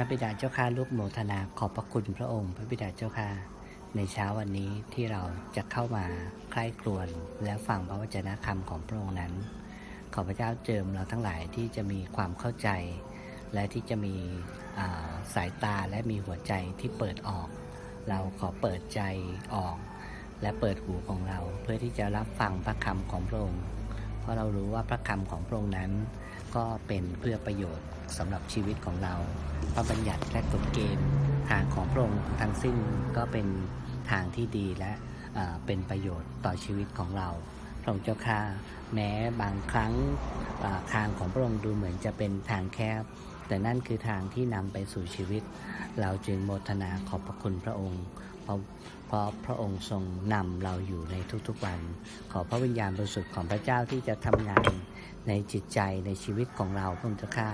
ระบิดาเจ้าข้าลูกโมทนาขอบพระคุณพระองค์พระบิดาเจ้าข้าในเช้าวันนี้ที่เราจะเข้ามาใคร่ครวญและฟังพระวจนะคำของพระองค์นั้น ขอพระเจ้าเจิมเราทั้งหลายที่จะมีความเข้าใจ และที่จะมีาสายตาและมีหัวใจที่เปิดออก เราขอเปิดใจออก และเปิดหูของเราเพื่อที่จะรับฟังพระคำของพระองค์ เพราะเรารู้ว่าพระคำของพระองค์นั้น ก็เป็นเพื่อประโยชน์สำหรับชีวิตของเรา พระบัญญัติและกฎเกณฑ์ทางของพระองค์ทั้งสิ้นก็เป็นทางที่ดีและเป็นประโยชน์ต่อชีวิตของเราพระองค์เจ้าข้าแม้บางครั้งทางของพระองค์ดูเหมือนจะเป็นทางแคบ แต่นั่นคือทางที่นำไปสู่ชีวิต เราจึงโมทนาขอบพระคุณพระองค์ เพราะเพราะพระองค์ทรงนำเราอยู่ในทุกๆวัน ขอพระวิญญาณบริสุทธิ์ของพระเจ้าที่จะทำงานในจิตใจในชีวิตของเราพระองค์เจ้าข้า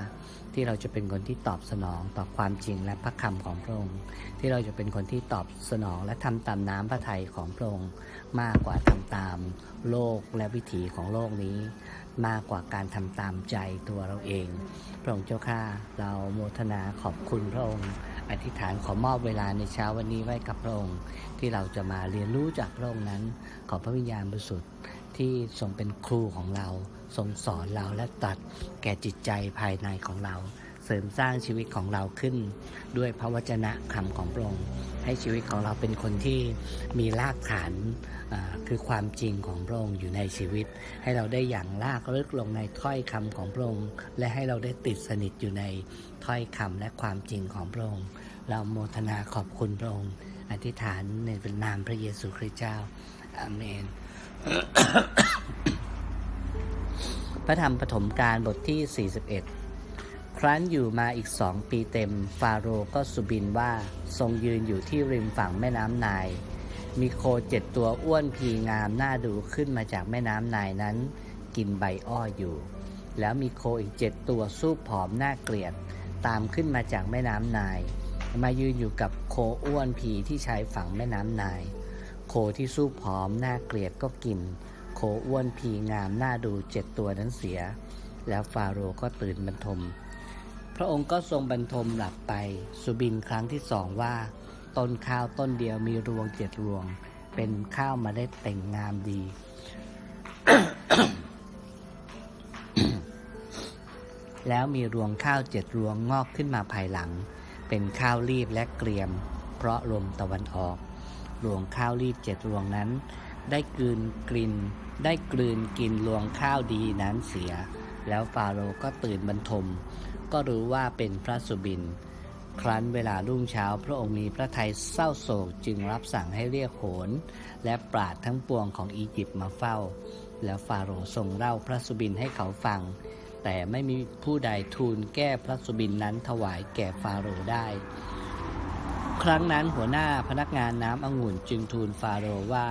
ที่เราจะเป็นคนที่ตอบสนองต่อความจริงและพระคำของพระองค์ ที่เราจะเป็นคนที่ตอบสนองและทำตามน้ำพระทัยของพระองค์ มากกว่าทำตามโลกและวิถีของโลกนี้ มากกว่าการทำตามใจตัวเราเอง พระองค์เจ้าข้าเราโมทนาขอบคุณพระองค์ อธิษฐานขอมอบเวลาในเช้าวันนี้ไว้กับพระองค์ที่เราจะมาเรียนรู้จากพระองค์นั้น ขอพระวิญญาณบริสุทธิ์ที่ทรงเป็นครูของเรา ทรงสอนเราและตรัดแก่จิตใจภายในของเรา เสริมสร้างชีวิตของเราขึ้น ด้วยพระวจนะคำของพระองค์ให้ชีวิตของเราเป็นคนที่มีรากฐานคือความจริงของพระองค์อยู่ในชีวิต ให้เราได้อย่างลากลึกลงในถ้อยคำของพระองค์และให้เราได้ติดสนิทอยู่ในถ้อยคำและความจริงของพระองค์เราโมทนาขอบคุณพระองค์อธิษฐานในเป็นนามพระเยซูคริสต์เจ้าอาเมนพระธรรมปฐมกาลบทที่ 41 ครั้นอยู่มาอีกสองปีเต็ม ฟาโรก็สุบินว่าทรงยืนอยู่ที่ริมฝั่งแม่น้ำนาย มีโคเจ็ดตัวอ้วนพีงามน่าดูขึ้นมาจากแม่น้ำนายนั้น กินใบอ้ออยู่ แล้วมีโคอีกเจ็ดตัวสู้ผอมน่าเกลียด ตามขึ้นมาจากแม่น้ำนาย มายืนอยู่กับโคอ้วนพีที่ชายฝั่งแม่น้ำนาย โคที่สู้ผอมน่าเกลียดก็กิน โคอ้วนพีงามน่าดูเจ็ดตัวนั้นเสีย แล้วฟาโรก็ตื่นบรรทม พระองค์ก็ทรงบรรทมหลับไป สุบินครั้งที่สองว่าต้นข้าวต้นเดียวมีรวงเจ็ดรวง เป็นข้าวมาเล็ดแต่งงามดี แล้วมีรวงข้าวเจ็ดรวงงอกขึ้นมาภายหลัง เป็นข้าวรีบและเกรียม เพราะลมตะวันออก รวงข้าวรีบเจ็ดรวงนั้น ได้กลืนกลินได้กลืนกินรวงข้าวดีนั้นเสีย แล้วฟาโรก็ตื่นบรรทม ก็รู้ว่าเป็นพระสุบิน ครั้นเวลารุ่งเช้าพระองค์มีพระทัยเศร้าโศกจึงรับสั่งให้เรียกโหนและปราดทั้งปวงของอียิปต์มาเฝ้า แล้วฟาโรห์ทรงเล่าพระสุบินให้เขาฟัง แต่ไม่มีผู้ใดทูลแก้พระสุบินนั้นถวายแก่ฟาโรห์ได้ ครั้งนั้นหัวหน้าพนักงานน้ำองุ่นจึงทูลฟาโรห์ว่า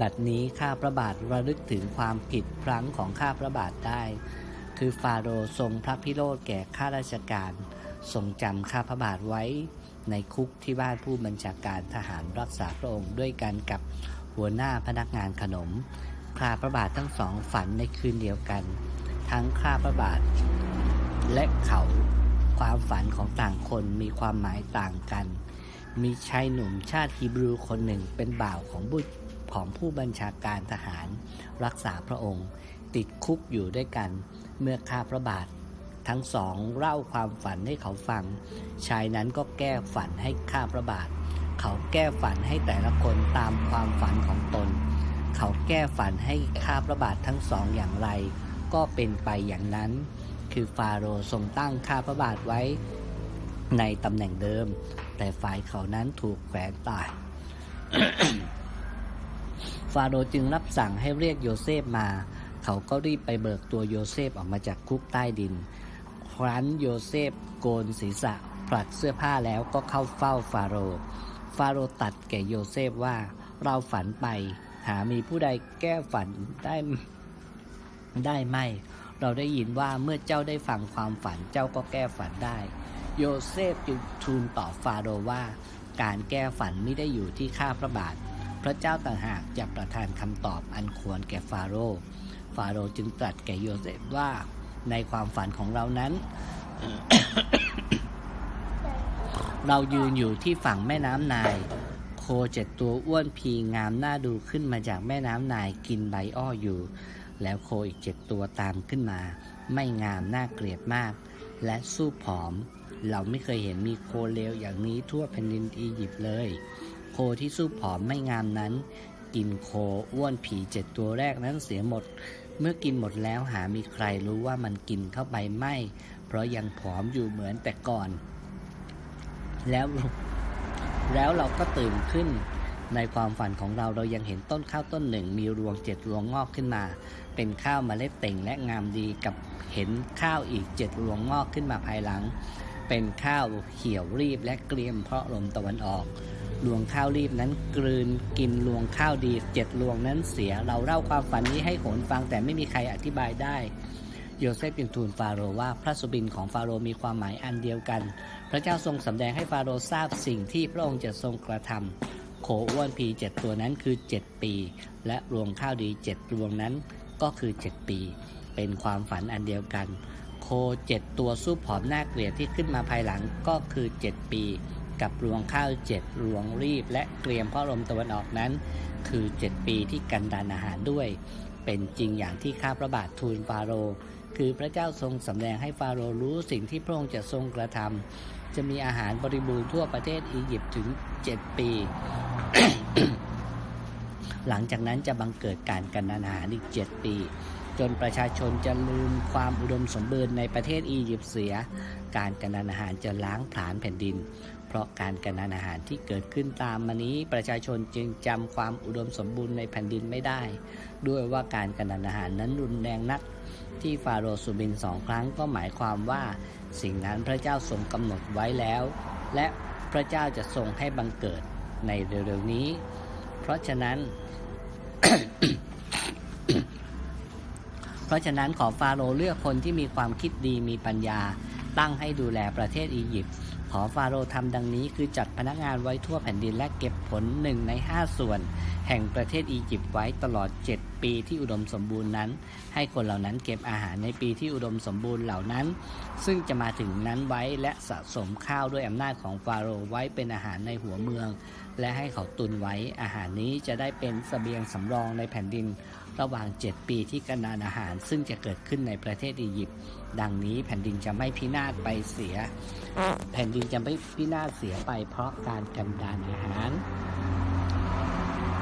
บัดนี้ข้าพระบาทระลึกถึงความผิดพลั้งของข้าพระบาทได้ คือฟาโรห์ทรงพระพิโรธแก่ข้าราชการ ทรงจำข้าพระบาทไว้ในคุกที่บ้านผู้บัญชาการทหารรักษาพระองค์ด้วยกันกับหัวหน้าพนักงานขนมข้าพระบาททั้งสองฝันในคืนเดียวกัน ทั้งข้าพระบาท และเขาความฝันของต่างคนมีความหมายต่างกัน มีชายหนุ่มชาติฮีบรูคนหนึ่งเป็นบ่าวของบุของผู้บัญชาการทหาร รักษาพระองค์ ติดคุกอยู่ด้วยกัน เมื่อข้าพระบาท ทั้งสองเล่าความฝันให้เขาฟัง ชายนั้นก็แก้ฝันให้ข้าพระบาท เขาแก้ฝันให้แต่ละคนตามความฝันของตน เขาแก้ฝันให้ข้าพระบาททั้งสองอย่างไร ก็เป็นไปอย่างนั้น คือฟาโรห์ทรงตั้งข้าพระบาทไว้ ในตำแหน่งเดิม แต่ฝ่ายเขานั้นถูกแขวนตายฟาโรห์จึงรับสั่งให้เรียกโยเซฟมา เขาก็รีบไปเบิกตัวโยเซฟออกมาจากคุกใต้ดิน ครั้นโยเซฟโกนศีรษะผลัดเสื้อผ้าแล้วก็เข้าเฝ้าฟาโรห์ฟาโรห์ตัดแก่โยเซฟว่าเราฝันไป หามีผู้ใดแก้ฝันได้ได้ไหมเราได้ยินว่าเมื่อเจ้าได้ฟังความฝันเจ้าก็แก้ฝันได้ โยเซฟจึงทูลต่อฟาโรห์ว่า การแก้ฝันไม่ได้อยู่ที่ข้าพระบาท พระเจ้าต่างหากจะประทานคำตอบอันควรแก่ฟาโรห์ ฟาโรห์จึงตรัสแก่โยเซฟว่าในความฝันของเรานั้น เรายืนอยู่ที่ฝั่งแม่น้ำนาย โคเจ็ดตัวอ้วนพีงามน่าดูขึ้นมาจากแม่น้ำนายกินใบอ้ออยู่ แล้วโคอีกเจ็ดตัวตามขึ้นมา ไม่งามน่าเกลียดมาก และสู้ผอม เราไม่เคยเห็นมีโคเลวอย่างนี้ทั่วแผ่นดินอียิปต์เลย โคที่สู้ผอมไม่งามนั้น กินโคอ้วนผีเจ็ดตัวแรกนั้นเสียหมด เมื่อกินหมดแล้วหามีใครรู้ว่ามันกินเข้าไปไม่ เพราะยังผอมอยู่เหมือนแต่ก่อน แล้วแล้วเราก็ตื่นขึ้น ในความฝันของเราเรายังเห็นต้นข้าวต้นหนึ่ง มีรวงเจ็ดรวงงอกขึ้นมา เป็นข้าวมเมล็ดเต่งและงามดีกับเห็นข้าวอีกเจ็ดรวงงอกขึ้นมาภายหลัง เป็นข้าวเขียวรีบและเกรียมเพราะลมตะวันออก รวงข้าวรีบนั้นกลืนกินรวงข้าวดีเจ็ดรวงนั้นเสีย เราเล่าความฝันนี้ให้โขนฟังแต่ไม่มีใครอธิบายได้โยเซฟจึงทูลฟาโรห์ว่าพระสุบินของฟาโรห์มีความหมายอันเดียวกัน พระเจ้าทรงสำแดงให้ฟาโรห์ทราบสิ่งที่พระองค์จะทรงกระทำโคอ้วนพีเจ็ดตัวนั้นคือเจ็ดปี และรวงข้าวดีเจ็ดรวงนั้นก็คือเจ็ดปี เป็นความฝันอันเดียวกัน โคเจ็ดตัวสู้ผอมหน่าเกลียดที่ขึ้นมาภายหลังก็คือเจ็ดปี กับรวงข้าวเจ็ดรวงรีบ และเกรียมพระลมตะวันออกนั้น คือเจ็ดปีที่กันดานอาหารด้วย เป็นจริงอย่างที่ข้าพระบาททูลฟาโรห์คือพระเจ้าทรงสำแดงให้ฟาโรห์รู้สิ่งที่พระองค์จะทรงกระทำจะมีอาหารบริบูรณ์ทั่วประเทศอียิปต์ถึงเจ็ดปี หลังจากนั้นจะบังเกิดการกันดานอาหารอีกเจ็ดปีจนประชาชนจะลืมความอุดมสมบูรณ์ในประเทศอียิปต์เสีย การกันดานอาหารจะล้างผลาญแผ่นดิน ราะการกันานอาหารที่เกิดขึ้นตามมานี้ประชาชนจึงจำความอุดมสมบูรณ์ในแผ่นดินไม่ได้ ด้วยว่าการกันานอาหารนั้นรุนแรงนัก ที่ฟาโรสุบินสองครั้งก็หมายความว่า สิ่งนั้นพระเจ้าทรงกำหนดไว้แล้ว และพระเจ้าจะทรงให้บังเกิดในเร็วๆนี้ เพราะฉะนั้น เพราะฉะนั้นขอฟาโรเลือกคนที่มีความคิดดีมีปัญญาตั้งให้ดูแลประเทศอียิปต์ อฟาโรห์ทำดังนี้คือจัดพนักงานไว้ทั่วแผ่นดินและเก็บผลหนึ่งในห้าส่วน แห่งประเทศอียิปต์ไว้ตลอด7 ปีที่อุดมสมบูรณ์นั้น ให้คนเหล่านั้นเก็บอาหารในปีที่อุดมสมบูรณ์เหล่านั้น ซึ่งจะมาถึงนั้นไว้และสะสมข้าวด้วยอำนาจของฟาโรห์ไว้เป็นอาหารในหัวเมือง และให้เขาตุนไว้อาหารนี้จะได้เป็นเสบียงสำรองในแผ่นดิน ระหว่าง 7 ปีที่กันดานอาหาร ซึ่งจะเกิดขึ้นในประเทศอียิปต์ดังนี้แผ่นดินจะไม่พินาศไปเสีย แผ่นดินจะไม่พินาศเสียไปเพราะการกันดานอาหาร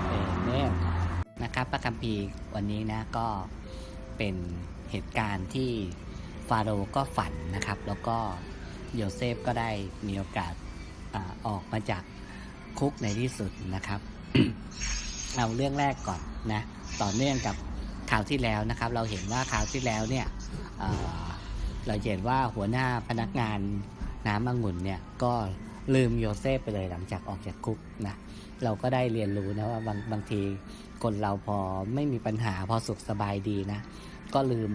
เอเมน นะครับพระคัมภีร์วันนี้นะก็เป็นเหตุการณ์ที่ฟาโรห์ก็ฝันนะครับ แล้วก็โยเซฟก็ได้มีโอกาสอออกมาจากคุกในที่สุดนะครับ เอาเรื่องแรกก่อนนะต่อเนื่องกับข่าวที่แล้วนะครับ เราเห็นว่าข่าวที่แล้วเนี่ยเเราเห็นว่าหัวหน้าพนักงานน้ำองุ่นเนี่ยก็ ลืมโยเซฟไปเลยหลังจากออกจากคุกนะเราก็ได้เรียนรู้นะว่าบางบางทีคนเราพอไม่มีปัญหาพอสุขสบายดีนะ ก็ลืม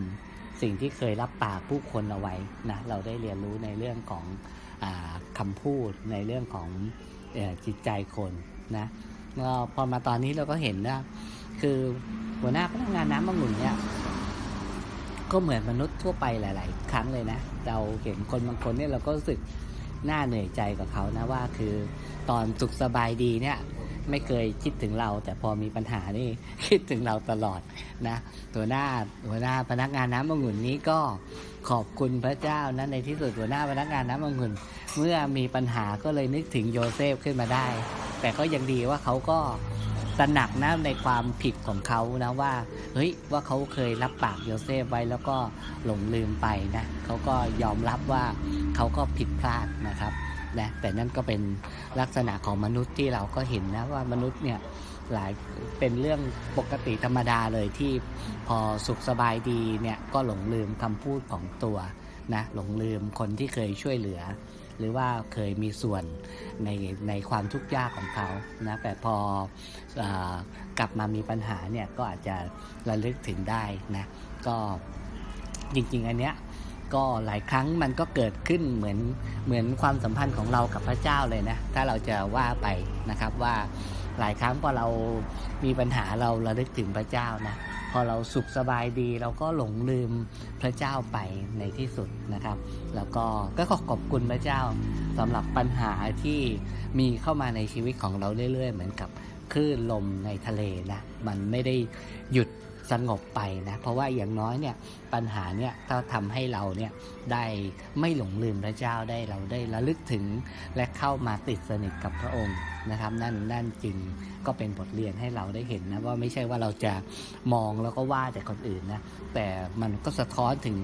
สิ่งที่เคยรับปากผู้คนเอาไว้นะเราได้เรียนรู้ในเรื่องของอคำพูดในเรื่องของอจิตใจคนนะก็พอมาตอนนี้เราก็เห็นว่าคือหัวหน้าพนักงานน้ำองุ่นเนี่ยก็เหมือนมนุษย์ทั่วไปหลาย ๆ ครั้งเลยนะ เราเห็นคนบางคนเนี่ยเราก็รู้สึก น่าเหนื่อยใจกับเขานะว่าคือตอนสุขสบายดีเนี่ยไม่เคยคิดถึงเรา แต่พอมีปัญหานี่คิดถึงเราตลอดนะตัวหน้าหัวหน้าพนักงานน้ำองุ่นนี้ก็ขอบคุณพระเจ้านะในที่สุดหัวหน้าพนักงานน้ำองุ่นเมื่อมีปัญหาก็เลยนึกถึงโยเซฟขึ้นมาได้ แต่ก็ยังดีว่าเขาก็ ตระหนักนะในความผิดของเขานะว่าเฮ้ยว่าเขาเคยรับปากโยเซฟไว้แล้วก็หลงลืมไปนะเขาก็ยอมรับว่าเขาก็ผิดพลาดนะครับนะแต่นั่นก็เป็นลักษณะของมนุษย์ที่เราก็เห็นนะว่ามนุษย์เนี่ยหลายเป็นเรื่องปกติธรรมดาเลยที่พอสุขสบายดีเนี่ยก็หลงลืมคำพูดของตัวนะหลงลืมคนที่เคยช่วยเหลือ หรือว่าเคยมีส่วนในในความทุกข์ยากของเขานะแต่พออกลับมามีปัญหาเนี่ยก็อาจจะระลึกถึงได้นะก็จริงๆอันเนี้ยก็หลายครั้งมันก็เกิดขึ้นเหมือนเหมือนความสัมพันธ์ของเรากับพระเจ้าเลยนะถ้าเราจะว่าไปนะครับว่าหลายครั้งพอเรามีปัญหาเราระลึกถึงพระเจ้านะ พอเราสุขสบายดี เราก็หลงลืมพระเจ้าไปในที่สุดนะครับ แล้วก็ก็ขอขอบคุณพระเจ้าสำหรับปัญหาที่มีเข้ามาในชีวิตของเราเรื่อย ๆ เหมือนกับคลื่นลมในทะเลนะมันไม่ได้หยุด สงบไปนะ เพราะว่าอย่างน้อยเนี่ยปัญหาเนี่ยถ้าทำให้เราเนี่ยได้ไม่หลงลืมพระเจ้าได้เราได้ระลึกถึงและเข้ามาติดสนิทกับพระองค์นะครับ นั่นนั่นจริงก็เป็นบทเรียนให้เราได้เห็นนะว่าไม่ใช่ว่าเราจะมองแล้วก็ว่าแต่คนอื่นนะแต่มันก็สะท้อนถึง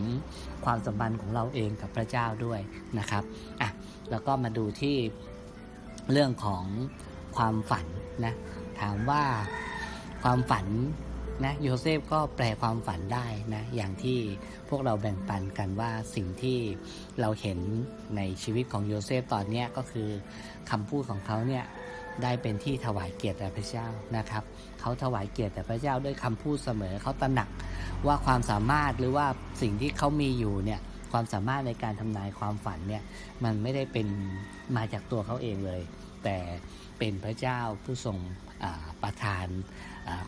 ความสัมพันธ์ของเราเองกับพระเจ้าด้วยนะครับอะแล้วก็มาดูที่เรื่องของความฝันนะถามว่าความฝัน นะโยเซฟก็แปลความฝันได้นะอย่างที่พวกเราแบ่งปันกันว่าสิ่งที่เราเห็นในชีวิตของโยเซฟตอนนี้ก็คือคำพูดของเขาเนี่ยได้เป็นที่ถวายเกียรติแด่พระเจ้านะครับเขาถวายเกียรติแด่พระเจ้าด้วยคำพูดเสมอเขาตระหนักว่าความสามารถหรือว่าสิ่งที่เขามีอยู่เนี่ยความสามารถในการทำนายความฝันเนี่ยมันไม่ได้เป็นมาจากตัวเขาเองเลย แต่เป็นพระเจ้าผู้ทรงประทานอ่า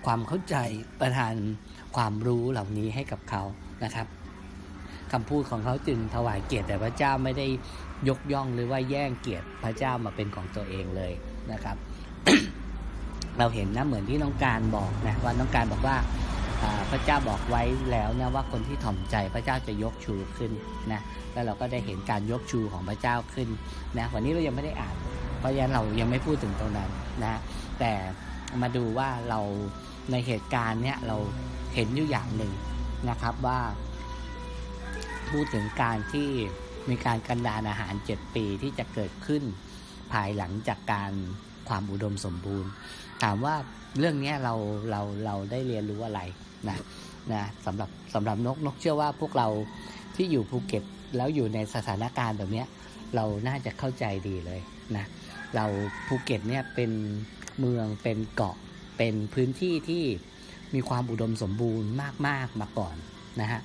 ความเข้าใจประทานความรู้เหล่านี้ให้กับเขานะครับคำพูดของเขาจึงถวายเกียรติแต่พระเจ้าไม่ได้ยกย่องหรือว่าแย่งเกียรติพระเจ้ามาเป็นของตัวเองเลยนะครับ เราเห็นนะเหมือนที่น้องการบอกนะว่าน้องการบอกว่าอ่าพระเจ้าบอกไว้แล้วนะว่าคนที่ถ่อมใจพระเจ้าจะยกชูขึ้นนะแล้วเราก็ได้เห็นการยกชูของพระเจ้าขึ้นนะวันนี้เรายังไม่ได้อ่าน เพราะฉะนั้นเรายังไม่พูดถึงตรงนั้นนะแต่ มาดูว่าเราในเหตุการณ์เนี้ยเราเห็นอยู่อย่างหนึ่งนะครับว่า พูดถึงการที่มีการกันดานอาหาร 7 ปีที่จะเกิดขึ้นภายหลังจากการความอุดมสมบูรณ์ ถามว่าเรื่องนี้เราเราเราได้เรียนรู้อะไรนะนะสำหรับสำหรับนกนกเชื่อว่าพวกเราที่อยู่ภูเก็ตแล้วอยู่ในสถานการณ์แบบเนี้ยเราน่าจะเข้าใจดีเลยนะ เราภูเก็ตเนี่ยเป็นเมืองเป็นเกาะเป็นพื้นที่ที่มีความอุดมสมบูรณ์มากๆมาก่อนนะฮะ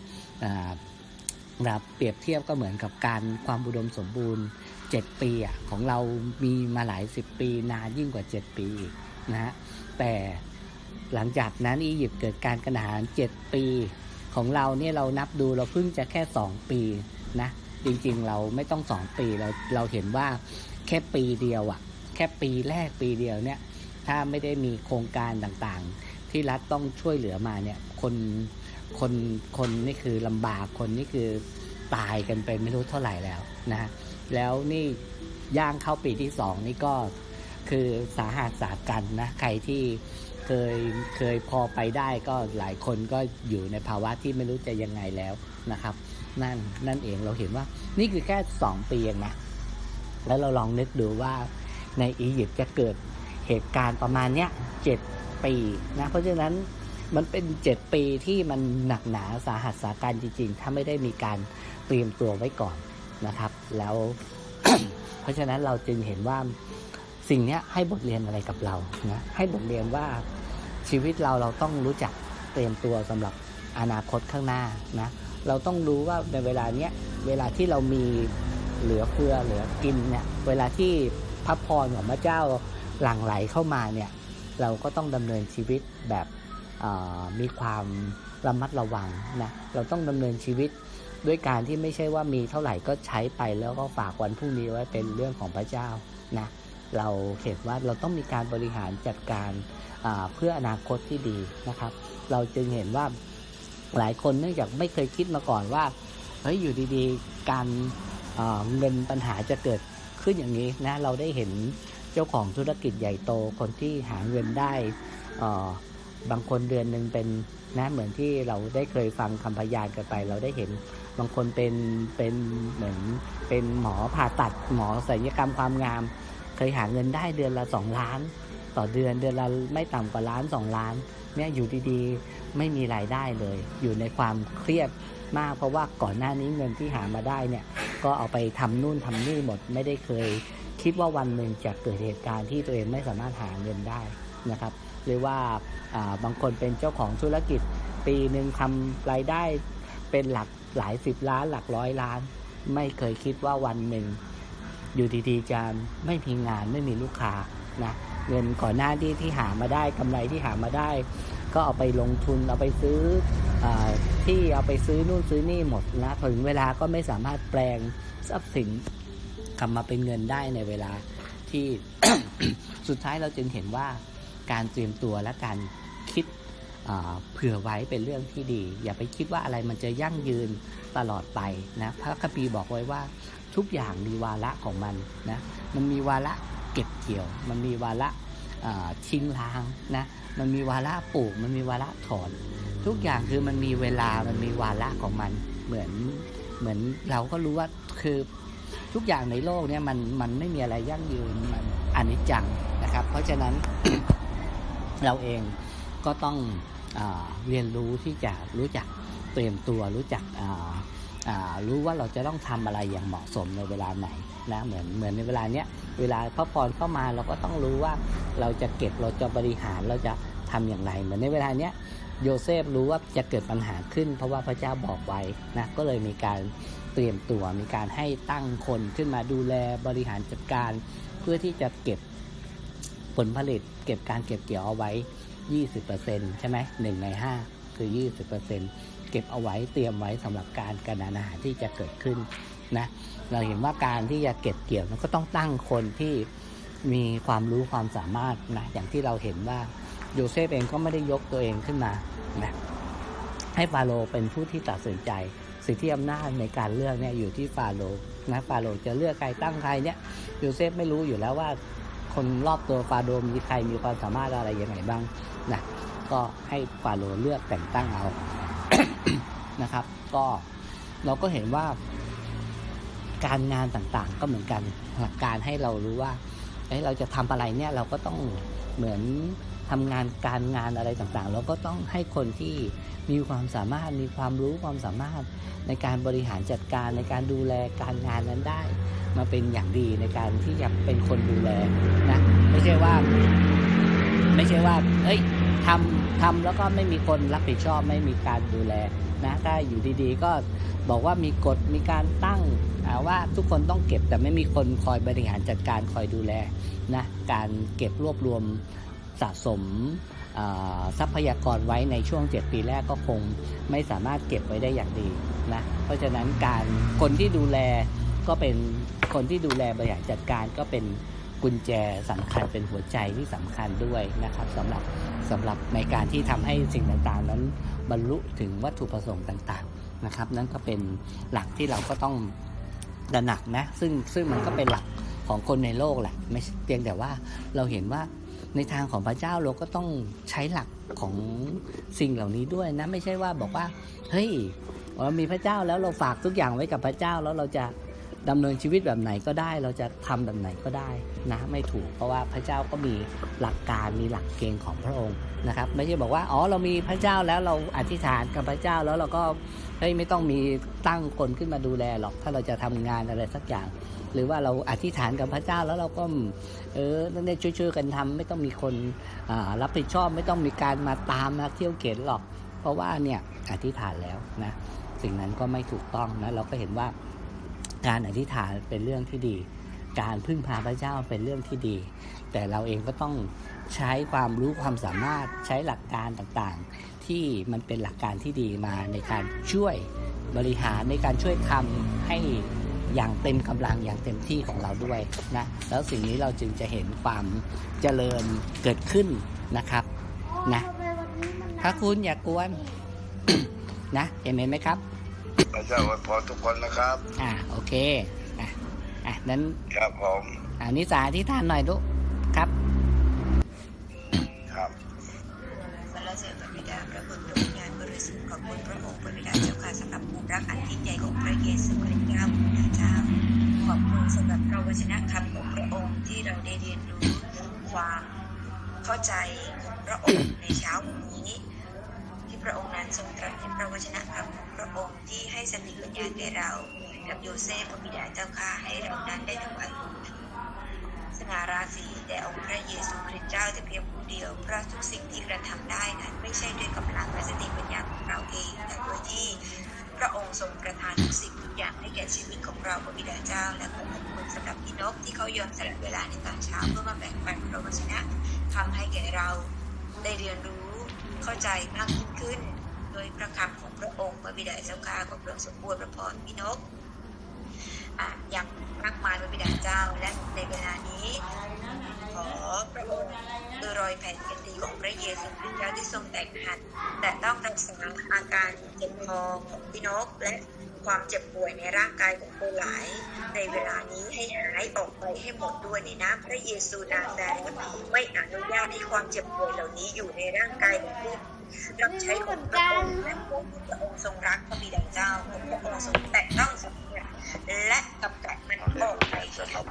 เราเปรียบเทียบก็เหมือนกับการความอุดมสมบูรณ์ 7 ปีอะของเรามีมาหลาย 10 ปีนานยิ่งกว่า 7ปีอีนะฮะแต่หลังจากนั้นอียิปต์เกิดการกระหาร7 ปีของเราเนี่ยเรานับดูเราเพิ่งจะแค่ 2 ปีนะจริงๆเราไม่ต้อง 2 ปีเราเราเห็นว่า แค่ปีเดียวอะแค่ปีแรกปีเดียวเนี่ย ถ้าไม่ได้มีโครงการต่างๆ ที่รัฐต้องช่วยเหลือมาเนี่ย คนคนคนนี่คือลำบากคนนี่คือตายกันไปไม่รู้เท่าไหร่แล้วนะแล้วนี่ย่างเข้าปีที่สองนี่ก็คือสาหัสสากันนะใครที่เคยเคยพอไปได้ก็หลายคนก็อยู่ในภาวะที่ไม่รู้จะยังไงแล้วนะครับ นั่นนั่นเองเราเห็นว่านี่คือแค่สองปีเองนะ แล้วเราลองนึกดูว่าในอียิปต์จะเกิดเหตุการณ์ประมาณเนี้ยเจ็ดปีนะ เพราะฉะนั้นมันเป็นเจ็ดปีที่มันหนักหนาสาหัสสาการจริง ๆ ถ้าไม่ได้มีการเตรียมตัวไว้ก่อนนะครับ แล้ว เพราะฉะนั้นเราจึงเห็นว่าสิ่งนี้ให้บทเรียนอะไรกับเรานะให้บทเรียนว่าชีวิตเราเราต้องรู้จักเตรียมตัวสำหรับอนาคตข้างหน้านะเราต้องรู้ว่าในเวลาเนี้ยเวลาที่เรามี เหลือเฟือเหลือกินเนี่ยเวลาที่พระพรของพระเจ้าหลั่งไหลเข้ามาเนี่ยเราก็ต้องดำเนินชีวิตแบบมีความระมัดระวังนะเราต้องดำเนินชีวิตด้วยการที่ไม่ใช่ว่ามีเท่าไหร่ก็ใช้ไปแล้วก็ฝากวันพรุ่งนี้ไว้เป็นเรื่องของพระเจ้านะเราเห็นว่าเราต้องมีการบริหารจัดการเพื่ออนาคตที่ดีนะครับ เราจึงเห็นว่าหลายคนเนื่องจากไม่เคยคิดมาก่อนว่าเฮ้ยอยู่ดีๆ การ เงินปัญหาจะเกิดขึ้นอย่างนี้นะเราได้เห็นเจ้าของธุรกิจใหญ่โตคนที่หาเงินได้บางคนเดือนหนึ่งเป็นนะเหมือนที่เราได้เคยฟังคำพยานกันไป เราได้เห็นบางคนเป็นเป็นเหมือนเป็นหมอผ่าตัดหมอศัลยกรรมความงาม เคยหาเงินได้เดือนละสองล้าน ต่อเดือนเดือนละไม่ต่ำกว่าล้านสองล้านเนี่ยอยู่ดีๆ ไม่มีรายได้เลย อยู่ในความเครียด มาก เพราะว่าก่อนหน้านี้เงินที่หามาได้เนี่ยก็เอาไปทำนู่นทำนี่หมดไม่ได้เคย คิดว่าวันหนึ่งจะเกิดเหตุการณ์ที่ตัวเองไม่สามารถหาเงินได้นะครับหรือว่าบางคนเป็นเจ้าของธุรกิจ ปีหนึ่งทำรายได้เป็นหลักหลายสิบล้านหลักร้อยล้าน ไม่เคยคิดว่าวันหนึ่ง อยู่ดีๆจะไม่มีงานไม่มีลูกค้านะเงินก่อนหน้าที่ที่หามาได้กำไรที่หามาได้ ก็เอาไปลงทุนเอาไปซื้อ ที่เอาไปซื้อนู่นซื้อนี่หมดนะถึงเวลาก็ไม่สามารถแปลงทรัพย์สินกลับมาเป็นเงินได้ในเวลาที่สุดท้ายเราจึงเห็นว่าการเตรียมตัวและการคิดเผื่อไว้เป็นเรื่องที่ดี อย่าไปคิดว่าอะไรมันจะยั่งยืนตลอดไปนะพระคัมภีร์บอกไว้ว่าทุกอย่างมีวาระของมันนะมันมีวาระเก็บเกี่ยว มันมีวาระ ทิ้งล้างนะมันมีวาระปลูกมันมีวาระถอน ทุกอย่างคือมันมีเวลามันมีวาระของมันเหมือนเหมือนเราก็รู้ว่าคือทุกอย่างในโลกเนี่ยมันมันไม่มีอะไรยั่งยืนมันอนิจจังนะครับ เพราะฉะนั้นเราเองก็ต้องอเรียนรู้ที่จะรู้จักเตรียมตัวรู้จักอ รู้ว่าเราจะต้องทำอะไรอย่างเหมาะสมในเวลาไหนนะเหมือนเหมือนในเวลาเนี้ยเวลาพระพรเข้ามาเราก็ต้องรู้ว่าเราจะเก็บเราจะบริหารเราจะทำอย่างไร เหมือนในเวลาเนี้ยโยเซฟรู้ว่าจะเกิดปัญหาขึ้น เพราะว่าพระเจ้าบอกไว้นะก็เลยมีการเตรียมตัวมีการให้ตั้งคนขึ้นมาดูแลบริหารจัดการ เพื่อที่จะเก็บผลผลิต เก็บการเก็บเกี่ยวเอาไว้ 20%ใช่ไหมหนึ่งใน 5 คือ 20% เก็บเอาไว้เตรียมไว้สำหรับการกระดานอาหารที่จะเกิดขึ้นนะเราเห็นว่าการที่จะเก็บเกี่ยวมันก็ต้องตั้งคนที่มีความรู้ความสามารถนะอย่างที่เราเห็นว่าโยเซฟเองก็ไม่ได้ยกตัวเองขึ้นมานะให้ฟาโรห์เป็นผู้ที่ตัดสินใจ สิทธิอำนาจในการเลือกเนี่ยอยู่ที่ฟาโรห์นะฟาโรห์จะเลือกใครตั้งใครเนี่ยโยเซฟไม่รู้อยู่แล้วว่า คนรอบตัวฟาโรห์มีใครมีความสามารถอะไรยังไงบ้างนะก็ให้ฟาโรห์เลือกแต่งตั้งเอา นะครับ ก็เราก็เห็นว่า การงานต่างๆ ก็เหมือนกันหลักการให้เรารู้ว่าเอ้เราจะทำอะไรเนี่ยเราก็ต้องเหมือนทำงานการงานอะไรต่างๆ เราก็ต้องให้คนที่มีความสามารถมีความรู้ความสามารถในการบริหารจัดการในการดูแลการงานนั้นได้ มาเป็นอย่างดีในการที่จะเป็นคนดูแลนะ ไม่ใช่ว่า ไม่ใช่ว่า เอ้ย ทำทำแล้วก็ไม่มีคนรับผิดชอบไม่มีการดูแลนะถ้าอยู่ดีๆ ก็บอกว่ามีกฎมีการตั้งว่าทุกคนต้องเก็บแต่ไม่มีคนคอยบริหารจัดการคอยดูแลนะการเก็บรวบรวมสะสมทรัพยากรไว้ในช่วง 7 ปีแรกก็คงไม่สามารถเก็บไว้ได้อย่างดีนะเพราะฉะนั้นการคนที่ดูแลก็เป็นคนที่ดูแลบริหารจัดการก็เป็น กุญแจสำคัญเป็นหัวใจที่สำคัญด้วยนะครับสำหรับสำหรับในการที่ทำให้สิ่งต่างๆ นั้นบรรลุถึงวัตถุประสงค์ต่างๆนะครับ นั่นก็เป็นหลักที่เราก็ต้องตระหนักนะซึ่งซึ่งมันก็เป็นหลักของคนในโลกแหละไม่เพียงแต่ว่าเราเห็นว่าในทางของพระเจ้าเราก็ต้องใช้หลักของสิ่งเหล่านี้ด้วยนะไม่ใช่ว่าบอกว่าเฮ้ยเรามีพระเจ้าแล้วเราฝากทุกอย่างไว้กับพระเจ้าแล้วเราจะ ดำเนินชีวิตแบบไหนก็ได้ เราจะทำแบบไหนก็ได้นะไม่ถูกเพราะว่าพระเจ้าก็มีหลักการมีหลักเกณฑ์ของพระองค์นะครับ ไม่ใช่บอกว่าอ๋อเรามีพระเจ้าแล้วเราอธิษฐานกับพระเจ้าแล้วเราก็เฮ้ยไม่ต้องมีตั้งคนขึ้นมาดูแลหรอกถ้าเราจะทำงานอะไรสักอย่าง หรือว่าเราอธิษฐานกับพระเจ้าแล้วเราก็เออต้องได้ช่วยๆกันทำไม่ต้องมีคนรับผิดชอบ ไม่ต้องมีการมาตามมาเที่ยวเข็นหรอก เพราะว่าเนี่ยอธิษฐานแล้วนะสิ่งนั้นก็ไม่ถูกต้องนะเราก็เห็นว่า การอธิษฐานเป็นเรื่องที่ดี การพึ่งพาพระเจ้าเป็นเรื่องที่ดี แต่เราเองก็ต้องใช้ความรู้ความสามารถใช้หลักการต่างๆ ที่มันเป็นหลักการที่ดีมาในการช่วยบริหารในการช่วยทำให้อย่างเต็มกำลังอย่างเต็มที่ของเราด้วยนะแล้วสิ่งนี้เราจึงจะเห็นความเจริญเกิดขึ้นนะครับนะถ้าคุณอย่ากวนนะเห็นไหมครับ พระเจ้าอวยพรทุกคนนะครับ อ่าโอเคอะอะนั้นครับผมอ่านิสาที่ทานหน่อยลูกครับ ครับสรรเสริญพระบิดาพระบุตรพระวิญญาณบริสุทธิ์ขอบคุณพระองค์พระบิดาเจ้าค่ะสำหรับความรักอันยิ่งใหญ่ของพระเยซูคริสต์เจ้าพระเจ้าขอบคุณสำหรับพระวจนะคำของพระองค์ที่เราได้เรียนรู้ความเข้าใจของพระองค์ในเช้าวันนี้ ที่พระองค์นั้นทรงตรัสในพระวจนะคำของ ญญาแก่เรากับโยเซฟพระบิดาเจ้าค่ะให้เรานั้นได้ถวายสง่าราศีแด่องค์พระเยซูคริสต์เจ้าแต่เพียงผู้เดียว เพราะทุกสิ่งที่กระทำได้นั้นไม่ใช่ด้วยกำลังและสติปัญญาของเราเอง แต่โดยที่พระองค์ทรงประทานทุกสิ่งทุกอย่างให้แก่ชีวิตของเราพระบิดาเจ้า และขอขอบคุณสำหรับพี่นกที่เขายอมสละเวลาในตอนเช้าเพื่อมาแบ่งปันพระวจนะทำให้แก่เราได้เรียนรู้เข้าใจมากยิ่งขึ้น ยพระคำของพระองค์พระบิดาเจ้าข้าของพระองค์สมบูรณ์พระพรพี่นกอะอย่างมากมายพระบิดาเจ้าและในเวลานี้ขอพระองค์โดยรอยแผ่นกันดีของพระเยซูคริสต์เจ้าที่ทรงแตกหันแต่ต้องรักษาอาการเจ็บคอของพี่นกและความเจ็บป่วยในร่างกายของผู้หลาย ในเวลานี้ให้หายออกไปให้หมดด้วยในน้ำพระเยซูนาซาเรตไม่อนุญาตให้ความเจ็บป่วยเหล่านี้อยู่ในร่างกายของผู้ รับใช้องค์พระองค์และผู้ที่พระองค์ทรงรักพระบิดาเจ้าองพระองค์ทรงแต่ต้องสำเร็จและกำจัดมันออกไป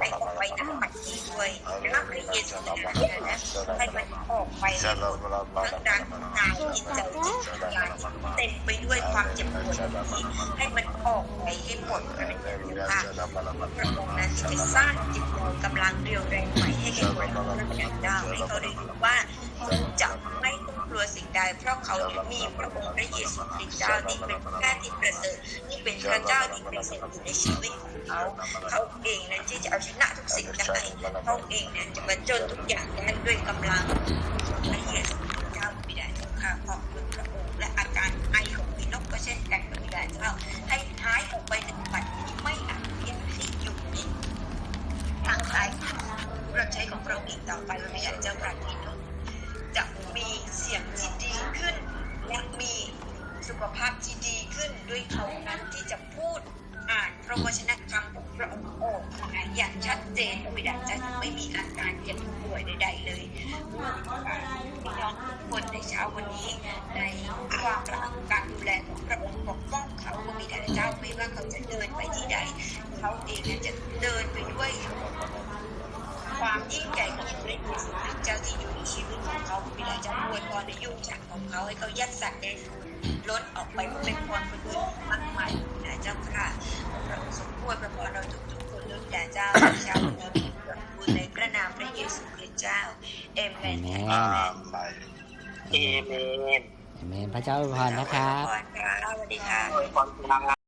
ให้ออกไปณปัจจุบันด้วยน้ำพระเยซูนาซาเรตให้มันออกไปให้หมดทั้งร่างกายจิตใจจิตวิญญาณเต็มไปด้วยความเจ็บปวดนี้ให้มันออกไปให้หมดพระบิดาเจ้าค่ะพระองค์นั้นที่จะสร้างจิตใจกำลังเรียวแรงใหม่ให้แก่คนของพระบิดาเจ้าให้เขาได้รู้ว่าจะ ดเพราะเขามีพระองค์พระเยซูคริสต์เจ้าที่เป็นแพทย์ที่ประเสริฐที่เป็นพระเจ้าที่เป็นเสถียรในชีวิตของเขาเขาเองนั้นที่จะเอาชนะทุกสิ่งได้เขาเองนั้นจะมาจนทุกอย่างได้ด้วยกำลังของพระเยซูคริสต์เจ้าบิดาเจ้าค่ะขอบคุณพระองค์และอาการไอของพี่นกก็เช่นกันพระบิดาเจ้าให้หายออกไปในปัจจุบันไม่อนุญาตให้อยู่นิ่งทางซ้ายรับใช้ของเราอีกต่อไปเราไม่อยากจะปรับพี่นก จะมีเสียงที่ดีขึ้น และมีสุขภาพที่ดีขึ้นด้วยเขานั้นที่จะพูดอ่านพระวจนะคำของพระองค์ออกมาอย่างชัดเจนพระบิดาจะไม่มีอาการเจ็บป่วยใดๆเลยพี่น้องทุกคนในเช้าวันนี้ ในความรักการดูแลของพระองค์ปกป้องเขาพระบิดาเจ้าไม่ว่าเขาจะเดินไปที่ใด เขาเองจะเดินไปด้วย ความยิ่งใหญ่ของพระเยซูคริสต์เจ้าที่อยู่ในชีวิตของเขาเวลาจะอวยพรในยุ่งจักรของเขาให้เขายัดสัตว์ได้ล้นออกไปเป็นพรคนอื่นมากมายนะเจ้าค่ะพระองค์ทรงอวยพรเราทุกๆคนด้วยนะเจ้าในเช้าวันนี้อบคุณในพระนามพระเยซูคริสต์เจ้าเอเมนอเมนอเมนเอเมนเมนพระเจ้าอวยพรนะครับสวัสดีค่ะอวยพร